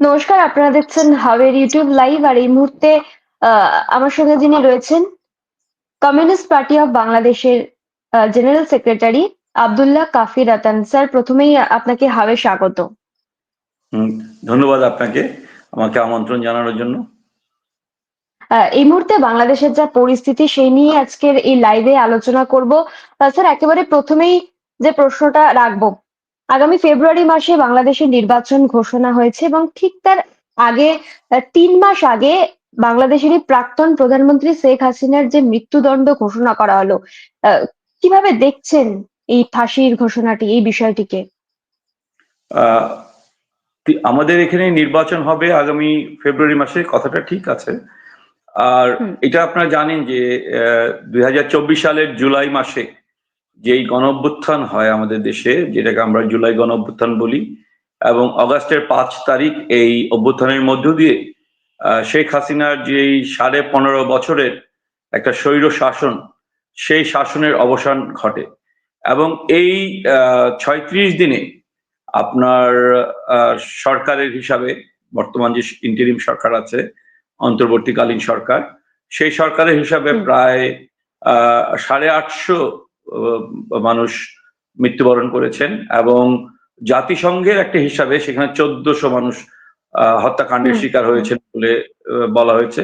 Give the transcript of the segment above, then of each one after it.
নমস্কার আপনারা দেখছেন হাওয়ের ইউটিউব লাইভ আর এই মুহূর্তে আমার সঙ্গে যিনি রয়েছেন কমিউনিস্ট পার্টি অফ বাংলাদেশের general secretary Abdullah Kafi Ratan sir প্রথমেই আপনাকে হাওয়ে স্বাগত। ধন্যবাদ আপনাকে আমাকে আমন্ত্রণ জানানোর জন্য। এই মুহূর্তে বাংলাদেশের যা পরিস্থিতি সেই নিয়ে আজকের এই লাইভে আলোচনা করব। স্যার একেবারে প্রথমেই যে প্রশ্নটা রাখব আগামী ফেব্রুয়ারি মাসে বাংলাদেশের নির্বাচন ঘোষণা হয়েছে এবং ঠিক তার আগে তিন মাস আগে বাংলাদেশেরই প্রাক্তন প্রধানমন্ত্রী শেখ হাসিনার যে মৃত্যুদণ্ড ঘোষণা করা হলো কীভাবে দেখছেন এই ফাঁসির ঘোষণাটি এই বিষয়টিকে? আমাদের এখানে নির্বাচন হবে আগামী ফেব্রুয়ারি মাসে কথাটা ঠিক আছে। আর এটা আপনারা জানেন যে দুই হাজার চব্বিশ সালের জুলাই মাসে যেই গণ অভ্যুত্থান হয় আমাদের দেশে যেটাকে আমরা জুলাই গণ অভ্যুত্থান বলি এবং অগাস্টের পাঁচ তারিখ এই অভ্যুত্থানের মধ্য দিয়ে শেখ হাসিনার যেই সাড়ে পনেরো বছরের একটা স্বৈর শাসন সেই শাসনের অবসান ঘটে। এবং এই ছয়ত্রিশ দিনে আপনার সরকারের হিসাবে বর্তমান যে ইন্টারিম সরকার আছে অন্তর্বর্তীকালীন সরকার সেই সরকারের হিসাবে প্রায় আহ, সাড়ে আটশো মানুষ মৃত্যুবরণ করেছেন এবং জাতিসংঘের একটা হিসাবে সেখানে চোদ্দশো মানুষ হত্যাকাণ্ডের শিকার হয়েছেন বলে বলা হয়েছে।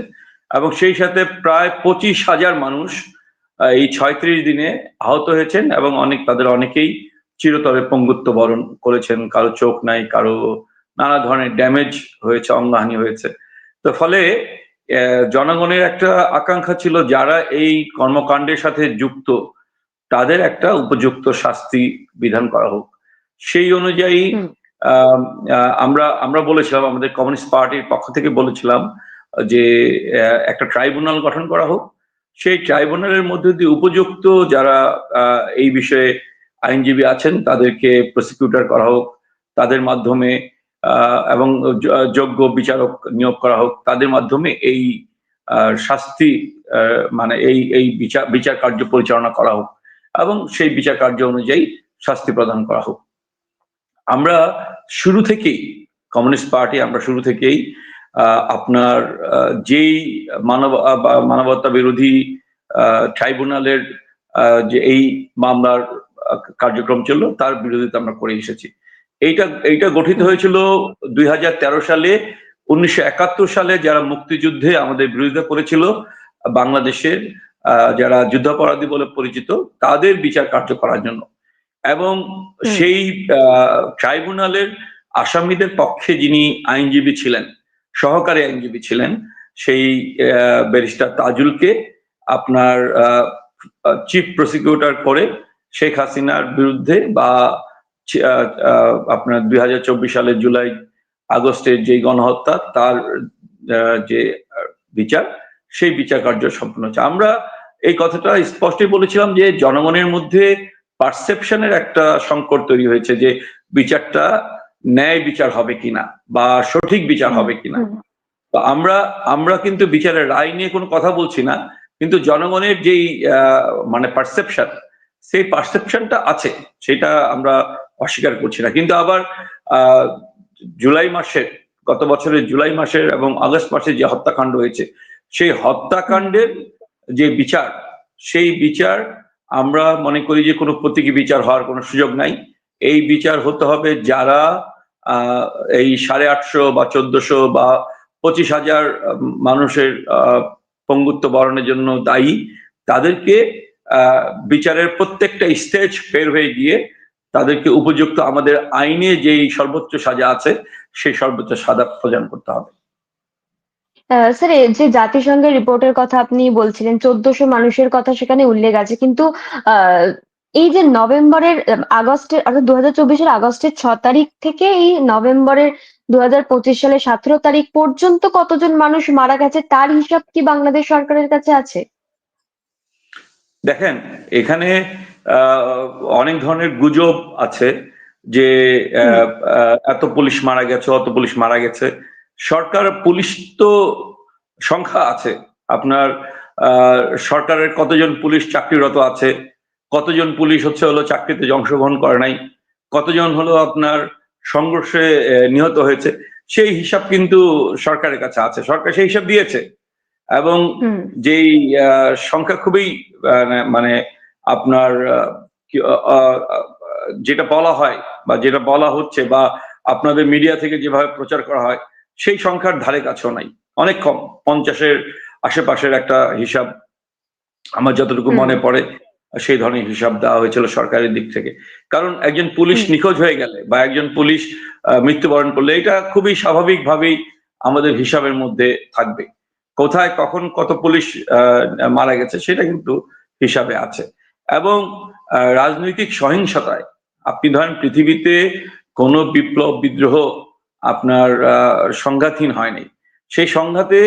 এবং সেই সাথে প্রায় পঁচিশ হাজার মানুষ এই ছয়ত্রিশ দিনে আহত হয়েছেন এবং অনেক তাদের অনেকেই চিরতরে পঙ্গুত্ব বরণ করেছেন। কারও চোখ নাই কারও নানা ধরনের ড্যামেজ হয়েছে অঙ্গহানি হয়েছে। তো ফলে আহ, জনগণের একটা আকাঙ্ক্ষা ছিল যারা এই কর্মকাণ্ডের সাথে যুক্ত তাদের একটা উপযুক্ত শাস্তি বিধান করা হোক। সেই অনুযায়ী আমরা আমরা বলেছিলাম আমাদের কমিউনিস্ট পার্টির পক্ষ থেকে বলেছিলাম যে একটা ট্রাইব্যুনাল গঠন করা হোক। সেই ট্রাইব্যুনালের মধ্যে দিয়ে উপযুক্ত যারা আহ, এই বিষয়ে আইনজীবী আছেন তাদেরকে প্রসিকিউটর করা হোক তাদের মাধ্যমে আহ, এবং যোগ্য বিচারক নিয়োগ করা হোক তাদের মাধ্যমে এই শাস্তি আহ, মানে এই এই বিচার বিচার কার্য পরিচালনা করা হোক। এবং সেই বিচার কার্য অনুযায়ী শাস্তি প্রদান করা হোক। আমরা শুরু থেকেই, কমিউনিস্ট পার্টি আমরা শুরু থেকেই আপনার যেই মানব মানবতা বিরোধী ট্রাইব্যুনালের যে এই মামলার কার্যক্রম চলল, তার বিরোধিতা আমরা করে এসেছি। এইটা এইটা গঠিত হয়েছিল দুই হাজার তেরো সালে। উনিশশো একাত্তর সালে যারা মুক্তিযুদ্ধে আমাদের বিরোধিতা করেছিল, বাংলাদেশের যারা যুদ্ধাপরাধী বলে পরিচিত তাদের বিচার কার্য করার জন্য। এবং সেই ট্রাইব্যুনালের আসামিদের পক্ষে যিনি আইনজীবী ছিলেন সহকারী আইনজীবী ছিলেন সেই ব্যারিস্টার তাজুলকে আপনার চিফ প্রসিকিউটর করে শেখ হাসিনার বিরুদ্ধে বা আপনার দুই হাজার চব্বিশ সালের জুলাই আগস্টের যে গণহত্যা তার যে বিচার সেই বিচার কার্য সম্পন্ন হচ্ছে। আমরা এই কথাটা স্পষ্টই বলেছিলাম যে জনগণের মধ্যে পারসেপশনের একটা সংকট তৈরি হয়েছে যে বিচারটা ন্যায় বিচার হবে কিনা বা সঠিক বিচার হবে কিনা। তো আমরা আমরা কিন্তু বিচারের রায় নিয়ে কোনো কথা বলছি না কিন্তু জনগণের যেই মানে পারসেপশন সেই পারসেপশনটা আছে সেটা আমরা অস্বীকার করছি না। কিন্তু আবার আহ, জুলাই মাসের গত বছরের জুলাই মাসের এবং আগস্ট মাসে যে হত্যাকাণ্ড হয়েছে সেই হত্যাকাণ্ডের যে বিচার, সেই বিচার আমরা মনে করি যে কোনো প্রতীকী বিচার হওয়ার কোনো সুযোগ নাই। এই বিচার হতে হবে যারা এই সাড়ে আটশো বা চোদ্দশো বা পঁচিশ হাজার মানুষের পঙ্গুত্ব বরণের জন্য দায়ী। তাদেরকে বিচারের প্রত্যেকটা স্টেজ ফের হয়ে গিয়ে তাদেরকে উপযুক্ত আমাদের আইনে যেই সর্বোচ্চ সাজা আছে, সেই সর্বোচ্চ সাজা প্রদান করতে হবে। স্যার এই যে জাতিসংঘের রিপোর্টের কথা আপনি বলছিলেন চোদ্দশো মানুষের কথা সেখানে উল্লেখ আছে। কিন্তু আহ, এই যে নভেম্বরের আগস্টের অর্থাৎ দু হাজার চব্বিশের আগস্টের ছ তারিখ থেকে এই নভেম্বরের দু হাজার পঁচিশ সালের সতেরো তারিখ পর্যন্ত কতজন মানুষ মারা গেছে তার হিসাব কি বাংলাদেশ সরকারের কাছে আছে? দেখেন এখানে আহ, অনেক ধরনের গুজব আছে যে এত পুলিশ মারা গেছে অত পুলিশ মারা গেছে। সরকার পুলিশ তো সংখ্যা আছে। আপনার আহ, সরকারের কতজন পুলিশ চাকরিরত আছে? কতজন পুলিশ হচ্ছে হলো চাকরিতে অংশগ্রহণ করে নাই? কতজন হলো আপনার সংঘর্ষে নিহত হয়েছে? সেই হিসাব কিন্তু সরকারের কাছে আছে। সরকার সেই হিসাব দিয়েছে। এবং যেই আহ, সংখ্যা খুবই মানে আপনার আহ, আহ, যেটা বলা হয় বা যেটা বলা হচ্ছে বা আপনাদের মিডিয়া থেকে যেভাবে প্রচার করা হয় সেই সংখ্যার ধারে কাছেও নাই। অনেক কম পঞ্চাশের আশেপাশের একটা হিসাব আমার যতটুকু মনে পড়ে সেই ধরনের হিসাব দেওয়া হয়েছিল সরকারের দিক থেকে। কারণ একজন পুলিশ নিখোঁজ হয়ে গেলে বা একজন পুলিশ মৃত্যুবরণ করলে এটা খুবই স্বাভাবিকভাবেই আমাদের হিসাবের মধ্যে থাকবে। কোথায় কখন কত পুলিশ আহ, মারা গেছে সেটা কিন্তু হিসাবে আছে। এবং রাজনৈতিক সহিংসতায় আপনি ধরেন পৃথিবীতে কোনো বিপ্লব বিদ্রোহ আপনার সংঘাতহীন হয়নি। সেই সংঘাতে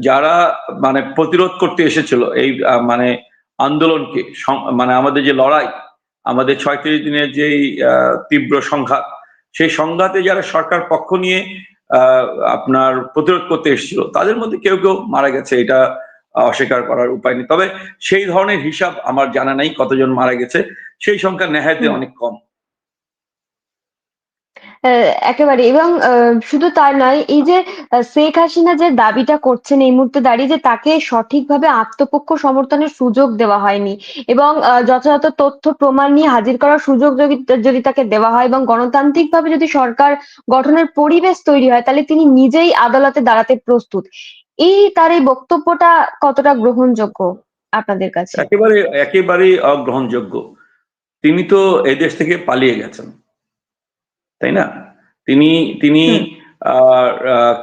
যারা মানে প্রতিরোধ করতে এসেছিল এই মানে আন্দোলনকে মানে আমাদের যে লড়াই আমাদের ছয়ত্রিশ দিনের যেই আহ, তীব্র সংঘাত সেই সংঘাতে যারা সরকার পক্ষ নিয়ে আহ, আপনার প্রতিরোধ করতে এসেছিল তাদের মধ্যে কেউ কেউ মারা গেছে এটা অস্বীকার করার উপায় নেই। তবে সেই ধরনের হিসাব আমার জানা নাই কতজন মারা গেছে সেই সংখ্যা নেহাতে অনেক কম। একেবারে। এবং শুধু তার নয়, এই যে শেখ হাসিনা যে দাবিটা করছেন এই মুহূর্তে দাঁড়িয়ে যে তাকে সঠিকভাবে আত্মপক্ষ সমর্থনের সুযোগ দেওয়া হয়নি এবং যথাযথ তথ্য প্রমাণ নিয়ে হাজির করার সুযোগ যদি যদি তাকে দেওয়া হয় এবং গণতান্ত্রিকভাবে যদি সরকার গঠনের পরিবেশ তৈরি হয়, তাহলে তিনি নিজেই আদালতে দাঁড়াতে প্রস্তুত। এই তার এই বক্তব্যটা কতটা গ্রহণযোগ্য আপনাদের কাছে? একেবারে, একেবারেই অগ্রহণযোগ্য। তিনি তো এদেশ থেকে পালিয়ে গেছেন। তাই না? তিনি তিনি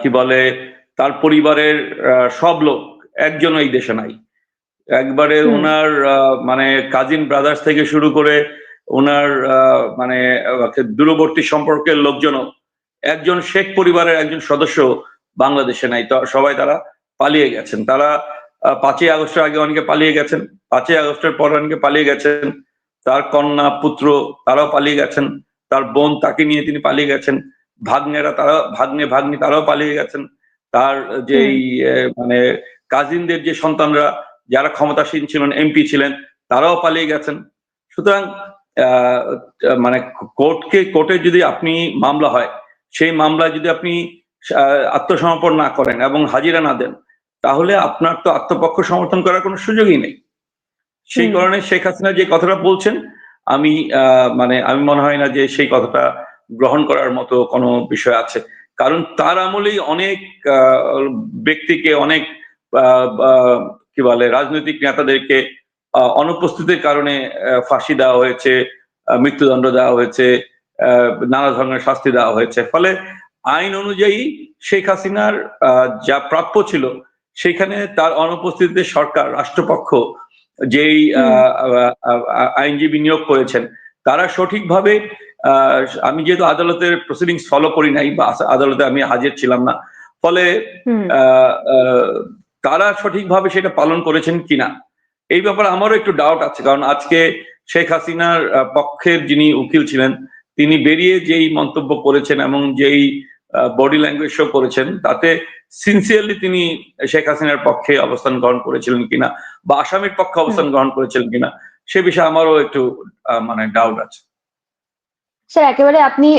কি বলে তার পরিবারের সব লোক একজন এই দেশে নাই। একবারে ওনার আহ, মানে কাজিন ব্রাদার্স থেকে শুরু করে ওনার মানে দূরবর্তী সম্পর্কের লোকজনও একজন শেখ পরিবারের একজন সদস্য বাংলাদেশে নাই। তো সবাই তারা পালিয়ে গেছেন। তারা পাঁচই আগস্টের আগে অনেকে পালিয়ে গেছেন পাঁচই আগস্টের পর অনেকে পালিয়ে গেছেন তার কন্যা পুত্র তারাও পালিয়ে গেছেন। তার বোন তাকে নিয়ে তিনি পালিয়ে গেছেন। ভাগ্নেরা তারা ভাগ্নে ভাগ্নি তারাও পালিয়ে গেছেন। তার যেই আহ, মানে কাজিনদের যে সন্তানরা যারা ক্ষমতাসীন ছিলেন এমপি ছিলেন তারাও পালিয়ে গেছেন। সুতরাং মানে কোর্টকে কোর্টে যদি আপনি মামলা হয় সেই মামলায় যদি আপনি আত্মসমর্পণ না করেন এবং হাজিরা না দেন তাহলে আপনার তো আত্মপক্ষ সমর্থন করার কোনো সুযোগই নেই। সেই কারণে শেখ হাসিনা যে কথাটা বলছেন আমি মানে আমি মনে হয় না যে সেই কথাটা গ্রহণ করার মতো কোনো বিষয় আছে। কারণ তার আমলেই অনেক ব্যক্তিকে অনেক কি বলে, রাজনৈতিক নেতাদেরকে অনুপস্থিতির কারণে ফাঁসি দেওয়া হয়েছে মৃত্যুদণ্ড দেওয়া হয়েছে নানা ধরনের শাস্তি দেওয়া হয়েছে। ফলে আইন অনুযায়ী শেখ হাসিনার যা প্রাপ্য ছিল, সেখানে তার অনুপস্থিতিতে সরকার, রাষ্ট্রপক্ষ যেই আইনজীবী নিয়োগ করেছেন তারা সঠিকভাবে আমি যেহেতু আদালতের প্রসিডিংস ফলো করি নাই বা আদালতে আমি হাজির ছিলাম না ফলে তারা সঠিকভাবে সেটা পালন করেছেন কিনা এই ব্যাপারে আমারও একটু ডাউট আছে কারণ আজকে শেখ হাসিনার পক্ষের যিনি উকিল ছিলেন তিনি বেরিয়ে যেই মন্তব্য করেছেন এবং যেই বডি ল্যাঙ্গুয়েজ শো করেছেন। তাতে সিনসিয়ারলি তিনি শেখ হাসিনার পক্ষে অবস্থান গ্রহণ করেছিলেন কিনা বা আসামের পক্ষে অবস্থান গ্রহণ করেছিলেন কিনা সে বিষয়ে আমারও একটু মানে ডাউট আছে। স্যার একেবারে আপনি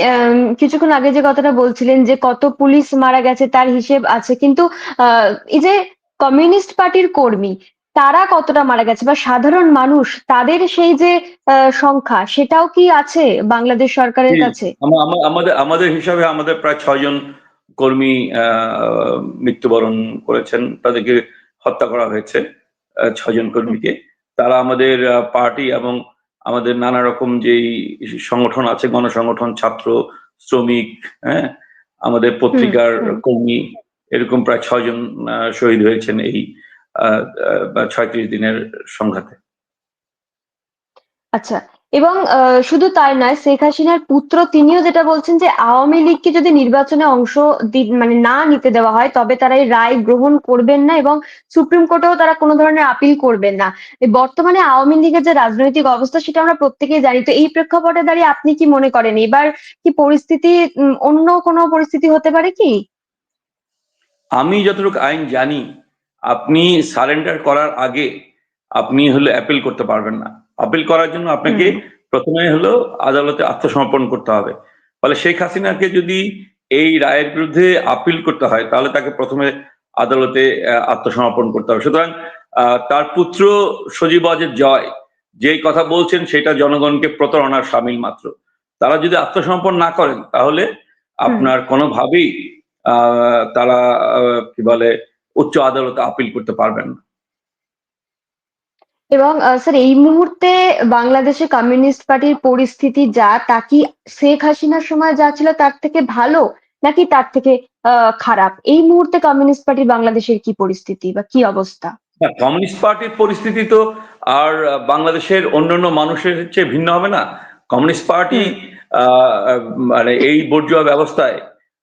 কিছুক্ষণ আগে যে কথাটা বলছিলেন যে কত পুলিশ মারা গেছে তার হিসেব আছে কিন্তু আহ, এই যে কমিউনিস্ট পার্টির কর্মী তারা কতটা মারা গেছে বা সাধারণ মানুষ তাদের সেই যে সংখ্যা সেটাও কি আছে বাংলাদেশ সরকারের কাছে? আমা- আমা- আমাদের আমাদের হিসাবে আমাদের প্রায় ছয়জন কর্মী মৃত্যুবরণ করেছেন তাদেরকে হত্যা করা হয়েছে ছয়জন কর্মীকে। তারা আমাদের পার্টি এবং আমাদের নানা রকম যেই সংগঠন আছে গণসংগঠন ছাত্র শ্রমিক হ্যাঁ আমাদের পত্রিকার কর্মী এরকম প্রায় ছয়জন শহীদ হয়েছেন এই ছয়ত্রিশ দিনের সংঘাতে। আচ্ছা এবং শুধু তাই নয় শেখ হাসিনার পুত্র তিনিও যেটা বলছেন যে আওয়ামী লীগকে যদি নির্বাচনে অংশ মানে না নিতে দেওয়া হয় তবে তারা এই রায় গ্রহণ করবেন না এবং সুপ্রিম কোর্টেও তারা কোনো ধরনের আপিল করবেন না। বর্তমানে আওয়ামী লীগের যে রাজনৈতিক অবস্থা সেটা আমরা প্রত্যেকেই জানি। তো এই প্রেক্ষাপটে দাঁড়িয়ে আপনি কি মনে করেন? এবার কি পরিস্থিতি অন্য কোনো পরিস্থিতি হতে পারে কি? আমি যতটুকু আইন জানি আপনি সারেন্ডার করার আগে আপনি হলো অ্যাপিল করতে পারবেন না। আপিল করার জন্য আপনাকে প্রথমে হলো আদালতে আত্মসমর্পণ করতে হবে। ফলে শেখ হাসিনাকে যদি এই রায়ের বিরুদ্ধে আপিল করতে হয় তাহলে তাকে প্রথমে আদালতে আত্মসমর্পণ করতে হবে। সুতরাং আহ, তার পুত্র সজীব ওয়াজেদ জয় যেই কথা বলছেন সেটা জনগণকে প্রতারণার সামিল মাত্র। তারা যদি আত্মসমর্পণ না করেন তাহলে আপনার কোনোভাবেই আহ, তারা কি বলে উচ্চ আদালতে আপিল করতে পারবেন না। এবং স্যার এই মুহূর্তে বাংলাদেশে কমিউনিস্ট পার্টির পরিস্থিতি যা তা কি শেখ হাসিনার সময় যা ছিল তার থেকে ভালো নাকি তার থেকে খারাপ? এই মুহূর্তে কমিউনিস্ট পার্টির বাংলাদেশের কি পরিস্থিতি বা কি অবস্থা? কমিউনিস্ট পার্টির পরিস্থিতি তো আর বাংলাদেশের অন্যান্য মানুষের চেয়ে ভিন্ন হবে না। কমিউনিস্ট পার্টি মানে এই বর্জুয়া ব্যবস্থায়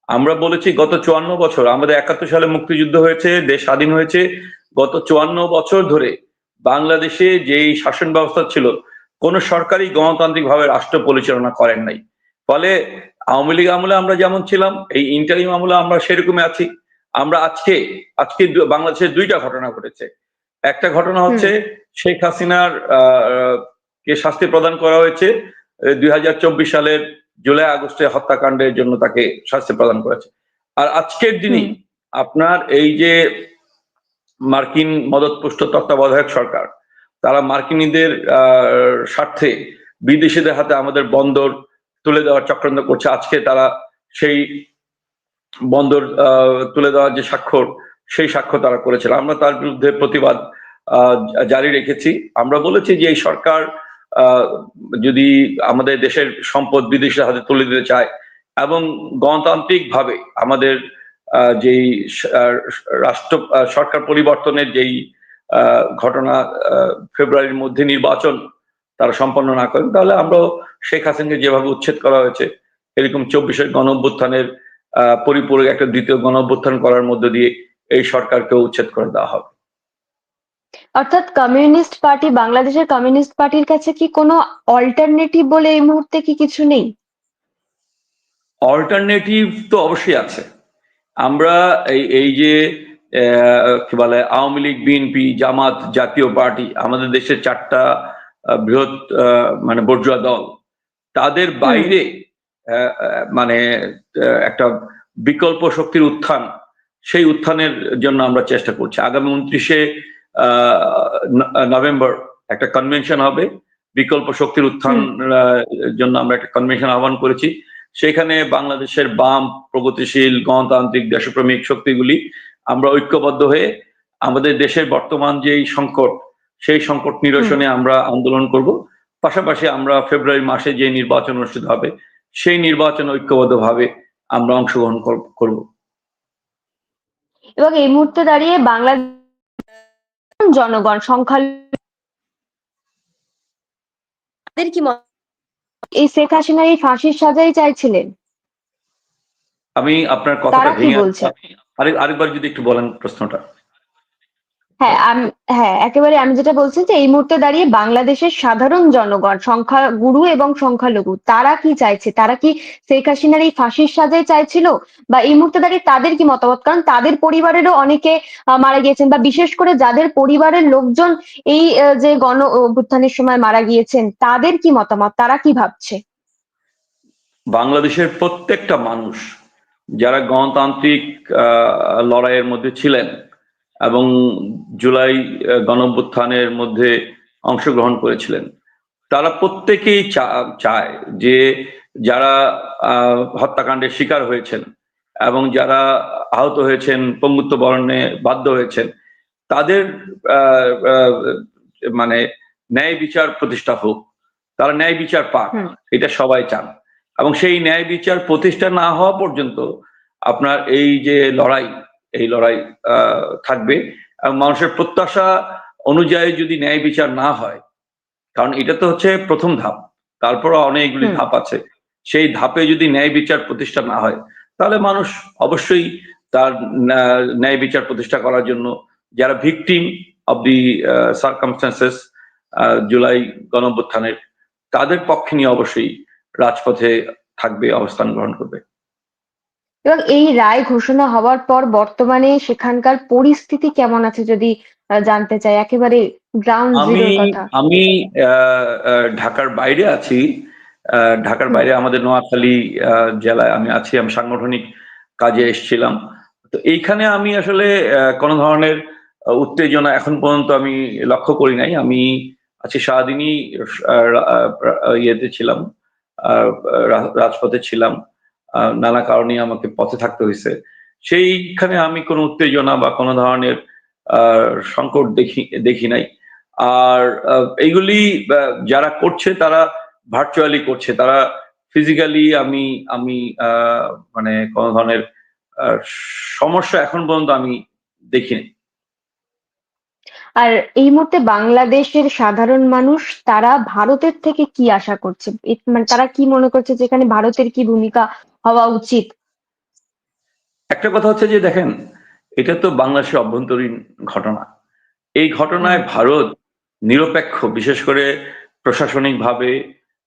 আমরা বলেছি গত চুয়ান্ন বছর আমাদের একাত্তর সালে মুক্তিযুদ্ধ হয়েছে দেশ স্বাধীন হয়েছে। গত চুয়ান্ন বছর ধরে বাংলাদেশে যেই শাসন ব্যবস্থা ছিল কোন সরকারি গণতান্ত্রিক ভাবে রাষ্ট্র পরিচালনা করেন নাই। ফলে আওয়ামী লীগ আমলে আমরা যেমন ছিলাম এই ইন্টারিম আমলে আমরা সেরকমই আছি। আমরা আজকে আজকে দু- বাংলাদেশে দুইটা ঘটনা ঘটেছে। একটা ঘটনা হচ্ছে শেখ হাসিনার আহ, কে শাস্তি প্রদান করা হয়েছে দুই হাজার চব্বিশ সালের জুলাই আগস্টে হত্যাকাণ্ডের জন্য তাকে শাস্তি প্রদান করেছে। আর আজকের দিনই আপনার এই যে মার্কিন মদতপুষ্ট তত্ত্বাবধায়ক সরকার তারা মার্কিনীদের স্বার্থে বিদেশিদের হাতে আমাদের বন্দর তুলে দেওয়ার চক্রান্ত করছে। আজকে তারা সেই বন্দর আহ, তুলে দেওয়ার যে স্বাক্ষর সেই স্বাক্ষর তারা করেছিল। আমরা তার বিরুদ্ধে প্রতিবাদ আহ, জারি রেখেছি। আমরা বলেছি যে এই সরকার যদি আমাদের দেশের সম্পদ বিদেশের হাতে তুলে দিতে চায় এবং গণতান্ত্রিক ভাবে আমাদের যেই রাষ্ট্র সরকার পরিবর্তনের যেই ঘটনা ফেব্রুয়ারির মধ্যে নির্বাচন তারা সম্পন্ন না করেন, তাহলে আমরাও শেখ হাসিনাকে যেভাবে উচ্ছেদ করা হয়েছে, এরকম চব্বিশের গণ অভ্যুত্থানের পরিপূরক একটা দ্বিতীয় গণ অভ্যুত্থান করার মধ্য দিয়ে এই সরকারকে উচ্ছেদ করে দেওয়া হবে। অর্থাৎ কমিউনিস্ট পার্টি বাংলাদেশের কমিউনিস্ট পার্টির কাছে কি কোনো অল্টারনেটিভ বলে এই মুহূর্তে কি কিছু নেই? অল্টারনেটিভ তো অবশ্যই আছে। আমরা এই এই যে কি বলে আওয়ামী লীগ বিএনপি জামাত জাতীয় পার্টি আমাদের দেশের চারটা বৃহৎ মানে বর্জুয়া দল তাদের বাইরে মানে একটা বিকল্প শক্তির উত্থান সেই উত্থানের জন্য আমরা চেষ্টা করছি। আগামী উনত্রিশে নভেম্বর একটা কনভেনশন হবে বিকল্প শক্তির উত্থান জন্য আমরা একটা কনভেনশন আহ্বান করেছি। সেখানে বাংলাদেশের বাম প্রগতিশীল গণতান্ত্রিক দেশপ্রেমিক শক্তিগুলি আমরা ঐক্যবদ্ধ হয়ে আমাদের দেশের বর্তমান যেই সংকট সেই সংকট নিরসনে আমরা আন্দোলন করব। পাশাপাশি আমরা ফেব্রুয়ারি মাসে যে নির্বাচন অনুষ্ঠিত হবে সেই নির্বাচন ঐক্যবদ্ধভাবে আমরা অংশগ্রহণ কর- করব। এবং এই মুহূর্তে দাঁড়িয়ে বাংলাদেশ জনগণ সংখ্যালঘু তাদের কি এই শেখ হাসিনা এই ফাঁসির সাজাই চাইছিলেন। আমি আপনার কথাটা ভেঙে আরেকবার যদি একটু বলেন প্রশ্নটা। হ্যাঁ আমি হ্যাঁ একেবারে আমি যেটা বলছি যে এই মুহূর্তে দাঁড়িয়ে বাংলাদেশের সাধারণ জনগণ সংখ্যা গুরু এবং সংখ্যালঘু, তারা কি চাইছে? তারা কি শেখ হাসিনার এই ফাঁসির সাজাই চাইছিল? বা এই মুহূর্তে দাঁড়িয়ে তাদের কি মতামত? কারণ তাদের পরিবারেরও অনেকে মারা গিয়েছেন বা বিশেষ করে যাদের পরিবারের লোকজন এই যে গণ অভ্যুত্থানের সময় মারা গিয়েছেন, তাদের কি মতামত? তারা কি ভাবছে? বাংলাদেশের প্রত্যেকটা মানুষ যারা গণতান্ত্রিক লড়াইয়ের মধ্যে ছিলেন এবং জুলাই গণঅভ্যুত্থানের মধ্যে অংশগ্রহণ করেছিলেন। তারা প্রত্যেকেই চায় যে যারা আহ, হত্যাকাণ্ডের শিকার হয়েছেন এবং যারা আহত হয়েছেন পঙ্গুত্ব বরণে বাধ্য হয়েছেন তাদের মানে ন্যায় বিচার প্রতিষ্ঠা হোক। তারা ন্যায় বিচার পাক এটা সবাই চান। এবং সেই ন্যায় বিচার প্রতিষ্ঠা না হওয়া পর্যন্ত আপনার এই যে লড়াই এই লড়াই থাকবে। এবং মানুষের প্রত্যাশা অনুযায়ী যদি ন্যায় বিচার না হয় কারণ এটা তো হচ্ছে প্রথম ধাপ তারপর অনেকগুলি ধাপ আছে। সেই ধাপে যদি ন্যায় বিচার প্রতিষ্ঠা না হয় তাহলে মানুষ অবশ্যই তার ন্যায় বিচার প্রতিষ্ঠা করার জন্য যারা ভিকটিম অব দি সার্কামস্টান্সেস জুলাই গণঅভ্যুত্থানের তাদের পক্ষে নিয়ে অবশ্যই রাজপথে থাকবে অবস্থান গ্রহণ করবে। এবং এই রায় ঘোষণা হওয়ার পর বর্তমানে সেখানকার পরিস্থিতি কেমন আছে যদি জানতে চাই? একেবারে গ্রাউন্ড আমি জিরোর কথা। আমি ঢাকার বাইরে আছি। ঢাকার বাইরে আমাদের নোয়াখালী জেলায় আমি আছি। আমি সাংগঠনিক কাজে এসেছিলাম। তো এইখানে আমি আসলে কোনো ধরনের উত্তেজনা এখন পর্যন্ত আমি লক্ষ্য করি নাই। আমি আজকে সারাদিনই ইয়েতে ছিলাম রাজপথে ছিলাম। নানা কারণে আমাকে পথে থাকতে হয়েছে। সেইখানে আমি কোনো উত্তেজনা বা কোনো ধরনের সংকট দেখি দেখি নাই। আর এইগুলি যারা করছে তারা ভার্চুয়ালি করছে। তারা ফিজিক্যালি আমি আমি মানে কোনো ধরনের সমস্যা এখন পর্যন্ত আমি দেখিনি আর এই মুহূর্তে বাংলাদেশের সাধারণ মানুষ, তারা ভারতের থেকে কি আশা করছে? মানে তারা কি মনে করছে যেখানে ভারতের কি ভূমিকা হওয়া উচিত। একটা কথা হচ্ছে যে দেখেন এটা তো বাংলাদেশের অভ্যন্তরীণ ঘটনা। এই ঘটনায় ভারত নিরপেক্ষ বিশেষ করে প্রশাসনিকভাবে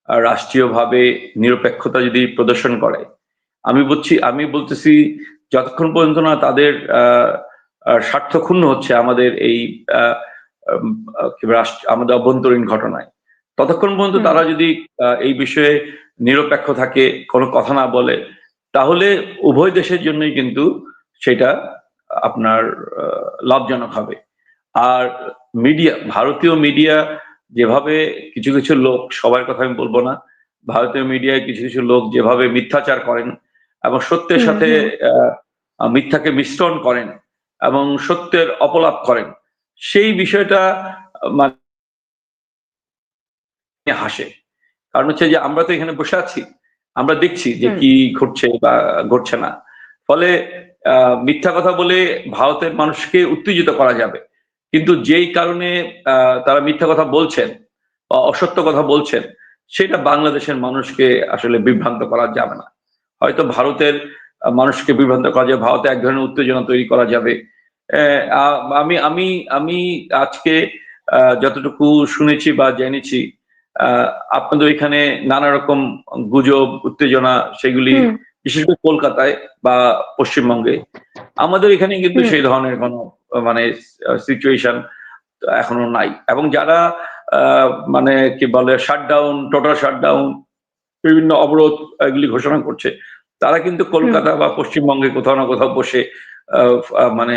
রাষ্ট্রীয়ভাবে নিরপেক্ষতা যদি প্রদর্শন করে আমি বলছি আমি বলতেছি যতক্ষণ পর্যন্ত না তাদের স্বার্থ ক্ষুণ্ণ হচ্ছে আমাদের এই আমাদের অভ্যন্তরীণ ঘটনায় ততক্ষণ পর্যন্ত তারা যদি এই বিষয়ে নিরপেক্ষ থাকে কোনো কথা না বলে তাহলে উভয় দেশের জন্যই কিন্তু সেটা আপনার লাভজনক হবে। আর মিডিয়া ভারতীয় মিডিয়া যেভাবে কিছু কিছু লোক সবার কথা আমি বলব না ভারতীয় মিডিয়ায় কিছু কিছু লোক যেভাবে মিথ্যাচার করেন এবং সত্যের সাথে আহ, মিথ্যাকে মিশ্রণ করেন এবং সত্যের অপলাপ করেন সেই বিষয়টা মানে হাসে। কারণ হচ্ছে যে আমরা তো এখানে বসে আছি আমরা দেখছি যে কি ঘটছে বা ঘটছে না। ফলে আহ, মিথ্যা কথা বলে ভারতের মানুষকে উত্তেজিত করা যাবে। কিন্তু যেই কারণে তারা মিথ্যা কথা বলছেন বা অসত্য কথা বলছেন সেটা বাংলাদেশের মানুষকে আসলে বিভ্রান্ত করা যাবে না। হয়তো ভারতের মানুষকে বিভ্রান্ত করা যাবে ভারতে এক ধরনের উত্তেজনা তৈরি করা যাবে। আহ, আমি আমি আমি আজকে আহ, যতটুকু শুনেছি বা জেনেছি আপনাদের ওইখানে নানা রকম গুজব উত্তেজনা সেগুলি বিশেষ করে কলকাতায় বা পশ্চিমবঙ্গে। আমাদের এখানে কিন্তু সেই ধরনের কোনো মানে সিচুয়েশন এখনও নাই। এবং যারা আহ, মানে কি বলে শাটডাউন টোটাল শাটডাউন বিভিন্ন অবরোধ এগুলি ঘোষণা করছে তারা কিন্তু কলকাতা বা পশ্চিমবঙ্গে কোথাও না কোথাও বসে মানে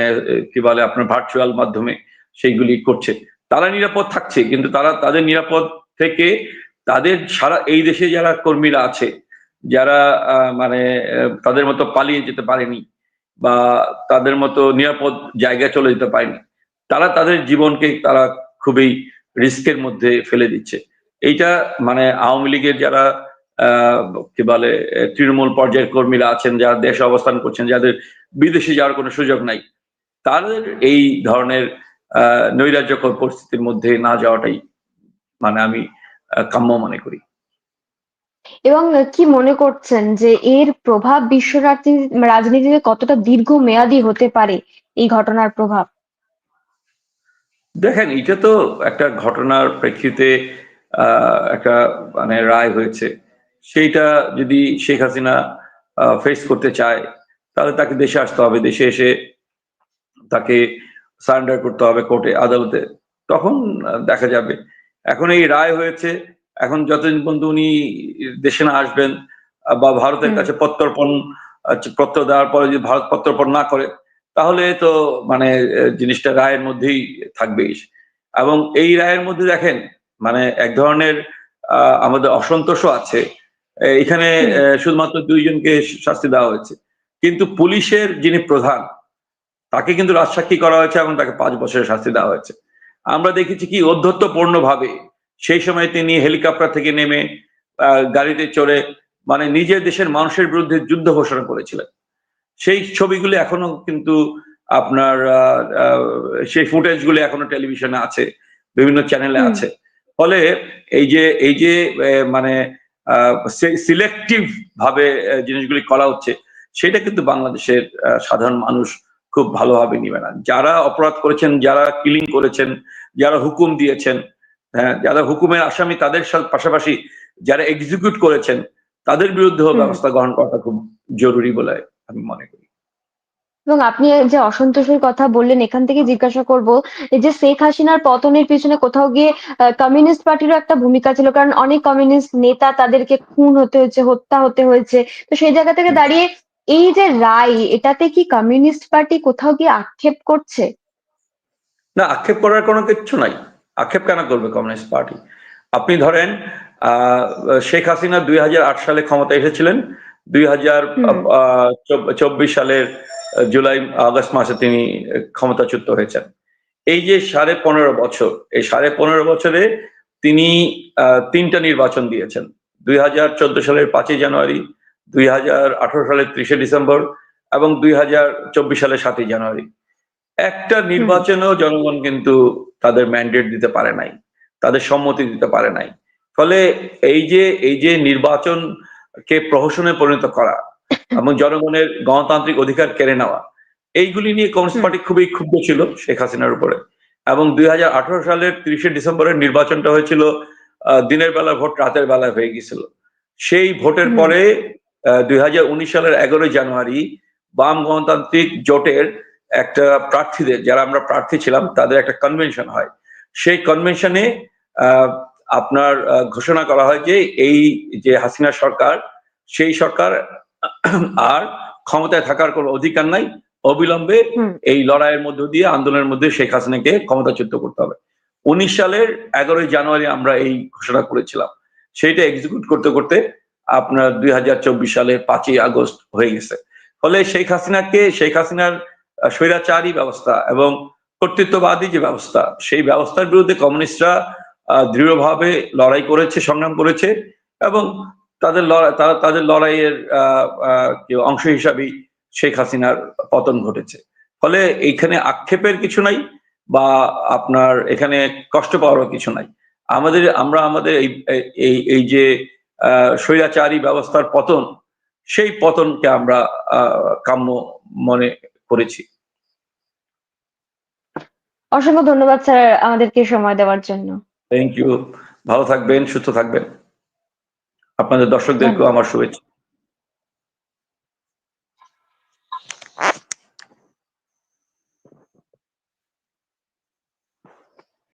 কি বলে আপনার ভার্চুয়াল মাধ্যমে সেইগুলি করছে। তারা নিরাপদ থাকছে কিন্তু তারা তাদের নিরাপদ থেকে তাদের সারা এই দেশে যারা কর্মীরা আছে, যারা মানে তাদের মতো পালিয়ে যেতে পারেনি বা তাদের মতো নিরাপদ জায়গায় চলে যেতে পারেনি, তারা তাদের জীবনকে তারা খুবই রিস্কের মধ্যে ফেলে দিচ্ছে। এইটা মানে আওয়ামী লীগের যারা কি বলে তৃণমূল পর্যায়ের কর্মীরা আছেন, যারা দেশে অবস্থান করছেন, যাদের বিদেশে যাওয়ার কোনো সুযোগ নাই, তাদের এই ধরনের নৈরাজ্যকর পরিস্থিতির মধ্যে না যাওয়াটাই মানে আমি কাম্য মনে করি। এবং কি মনে করছেন যে এর প্রভাব বিশ্ব রাজনীতি- রাজনীতিতে কতটা দীর্ঘমেয়াদী হতে পারে এই ঘটনার প্রভাব? দেখেন এটা তো একটা ঘটনার প্রেক্ষিতে আহ, একটা মানে রায় হয়েছে। সেইটা যদি শেখ হাসিনা ফেস করতে চায় তাহলে তাকে দেশে আসতে হবে। দেশে এসে তাকে সারেন্ডার করতে হবে কোর্টে আদালতে। তখন দেখা যাবে। এখন এই রায় হয়েছে এখন যতদিন পর্যন্ত উনি দেশে না আসবেন বা ভারতের কাছে প্রত্যর্পণ আহ, পত্র দেওয়ার পরে যদি ভারত প্রত্যর্পণ না করে তাহলে তো মানে জিনিসটা রায়ের মধ্যেই থাকবেই। এবং এই রায়ের মধ্যে দেখেন মানে এক ধরনের আহ, আমাদের অসন্তোষও আছে। এখানে শুধুমাত্র দুইজনকে শাস্তি দেওয়া হয়েছে। কিন্তু পুলিশের যিনি প্রধান তাকে কিন্তু রাজসাক্ষী করা হয়েছে এবং তাকে পাঁচ বছরের শাস্তি দেওয়া হয়েছে। আমরা দেখেছি কি অধ্যত্বপূর্ণ ভাবে সেই সময় তিনি হেলিকপ্টার থেকে নেমে গাড়িতে চড়ে মানে নিজের দেশের মানুষের বিরুদ্ধে যুদ্ধ ঘোষণা করেছিলেন। সেই ছবিগুলি এখনও কিন্তু আপনার সেই ফুটেজ গুলি এখনও টেলিভিশনে আছে বিভিন্ন চ্যানেলে আছে। ফলে এই যে এই যে আহ, মানে সিলেক্টিভ ভাবে জিনিসগুলি করা হচ্ছে সেটা কিন্তু বাংলাদেশের আহ, সাধারণ মানুষ খুব ভালোভাবে নিবে না। যারা অপরাধ করেছেন যারা কিলিং করেছেন যারা হুকুম দিয়েছেন হ্যাঁ যারা হুকুমের আসামি তাদের পাশাপাশি যারা এক্সিকিউট করেছেন তাদের বিরুদ্ধেও ব্যবস্থা গ্রহণ করাটা খুব জরুরি বলে আমি মনে করি। এবং আপনি যে অসন্তোষের কথা বললেন এখান থেকে জিজ্ঞাসা করব যে শেখ হাসিনার পতনের পিছনে কোথাও গিয়ে কমিউনিস্ট পার্টিরও একটা ভূমিকা ছিল কারণ অনেক কমিউনিস্ট নেতা তাদেরকে খুন হতে হয়েছে হত্যা হতে হয়েছে। তো সেই জায়গা থেকে দাঁড়িয়ে এই যে রায় এটাতে কি কমিউনিস্ট পার্টি কোথাও গিয়ে আক্ষেপ করছে? না আক্ষেপ করার কোনো কিচ্ছু নাই। আক্ষেপ কেন করবে কমিউনিস্ট পার্টি? আপনি ধরেন শেখ হাসিনা দুই হাজার আট সালে ক্ষমতা এসেছিলেন। দুই। চব্বিশ সালের জুলাই আগস্ট মাসে তিনি ক্ষমতাচ্যুত হয়েছেন। এই যে সাড়ে পনেরো বছর এই সাড়ে পনেরো বছরে তিনি তিনটা নির্বাচন দিয়েছেন। দুই হাজার চোদ্দ সালের পাঁচই জানুয়ারি দুই হাজার আঠারো সালের ত্রিশে ডিসেম্বর এবং দুই হাজার চব্বিশ সালের সাতই জানুয়ারি। একটা নির্বাচনেও জনগণ কিন্তু তাদের ম্যান্ডেট দিতে পারে নাই তাদের সম্মতি দিতে পারে নাই। ফলে এই যে এই যে নির্বাচনকে প্রহসনে পরিণত করা এবং জনগণের গণতান্ত্রিক অধিকার কেড়ে নেওয়া এইগুলি নিয়ে কংগ্রেস পার্টি খুবই ক্ষুব্ধ ছিল শেখ হাসিনার উপরে। এবং দুই হাজার আঠারো সালের তিরিশে ডিসেম্বরের নির্বাচনটা হয়েছিল আহ, দিনের বেলা ভোট রাতের বেলায় হয়ে গিয়েছিল সেই ভোটের পরে দুই হাজার উনিশ সালের এগারোই জানুয়ারি বাম গণতান্ত্রিক জোটের একটা প্রার্থীদের যারা আমরা প্রার্থী ছিলাম তাদের একটা কনভেনশন হয়। সেই কনভেনশনে আপনার ঘোষণা করা হয় যে এই যে হাসিনা সরকার সেই সরকার আর ক্ষমতায় থাকার কোনো অধিকার নাই। অবিলম্বে এই লড়াইয়ের মধ্য দিয়ে আন্দোলনের মধ্যে শেখ হাসিনাকে ক্ষমতাচ্যুত করতে হবে। উনিশ সালের এগারোই জানুয়ারি আমরা এই ঘোষণা করেছিলাম। সেইটা এক্সিকিউট করতে করতে আপনার দুই সালের পাঁচই আগস্ট হয়ে গেছে। ফলে শেখ হাসিনাকে, শেখ হাসিনার স্বৈরাচারী ব্যবস্থা এবং কর্তৃত্ববাদী যে ব্যবস্থা, সেই ব্যবস্থার বিরুদ্ধে কমিউনিস্টরা দৃঢ়ভাবে লড়াই করেছে, সংগ্রাম করেছে এবং তাদের লড়াই তারা তাদের লড়াইয়ের অংশ হিসাবেই শেখ হাসিনার পতন ঘটেছে। ফলে এইখানে আক্ষেপের কিছু নাই বা আপনার এখানে কষ্ট পাওয়ারও কিছু নাই। আমাদের, আমরা আমাদের এই এই যে স্বৈরাচারী ব্যবস্থার পতন সেই পতনকে আমরা আহ, কাম্য মনে করেছি। অসংখ্য ধন্যবাদ স্যার আমাদেরকে সময় দেওয়ার জন্য। থ্যাংক ইউ ভালো থাকবেন সুস্থ থাকবেন। আপনাদের দর্শকদেরকেও আমার শুভেচ্ছা।